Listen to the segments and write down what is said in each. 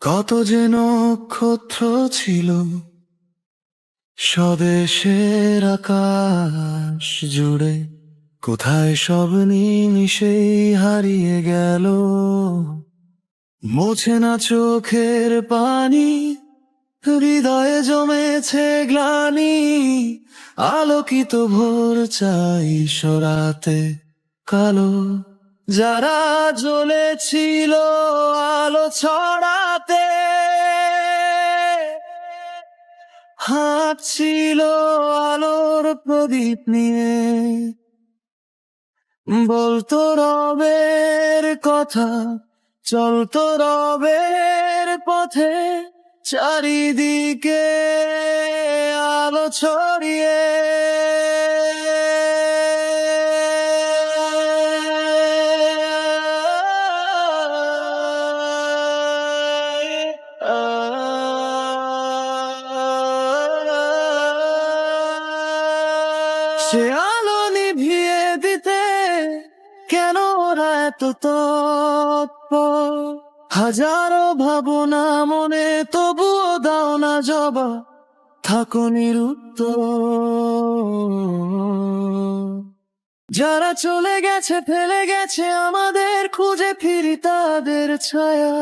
কত যে নক্ষত্র ছিল, স্বদেশের আকাশ জুড়ে কোথায় সব নিমিশেই হারিয়ে গেল। মোছে না চোখের পানি, হৃদয়ে জমেছে গ্লানি, আলোকিত ভোর চাই সরাতে কালো। যারা জ্বলেছিল আলো ছড়াতে, হাঁটছিল আলোর প্রদীপ নিয়ে। বলতো রবের কথা, চলতো রবের পথে, চারিদিকে আলো ছড়িয়ে সে আলো নিভিয়ে দিতে কেন ওরা এত তৎপর? হাজারো ভাবনা মনে তবুও দাও না জবা, থাকো নিরুত্তর। যারা চলে গেছে, ফেলে গেছে, আমাদের খুঁজে ফিরি তাদের ছায়া।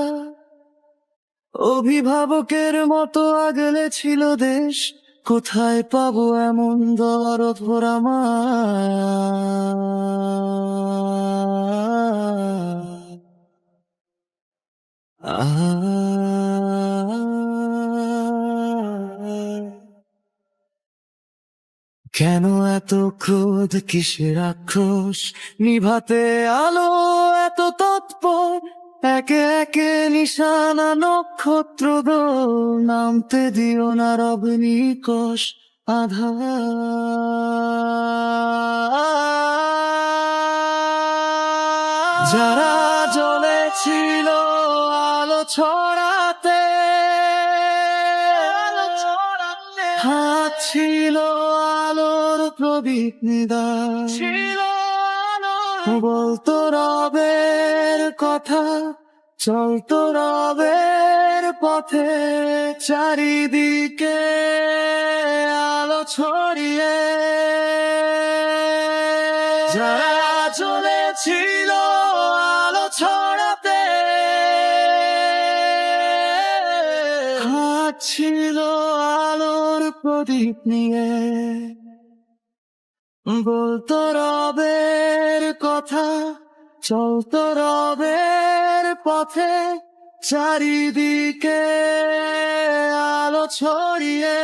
অভিভাবকের মতো আগলে ছিল দেশ কোথায় পাবো এমন দরদ ভরা? কেন এত ক্রোধ? কিসের আক্রোশ? নিভাতে আলো এত তৎপর? একে একে নিশানা নক্ষত্র নামতে দিও না রব নিকশ আধা যারা জ্বলেছিল আলো ছড়াতে হাত ছিল আলোর নিদান ছিল বলতো রবের কথা, চলতো রবের পথে, চারিদিকে আলো ছড়িয়ে। যারা চলেছিল আলো ছড়াতে ছিল আলোর প্রদীপ নিয়ে। বলতো রবের কথা চলতো রবের পথে চারিদিকে আলো ছড়িয়ে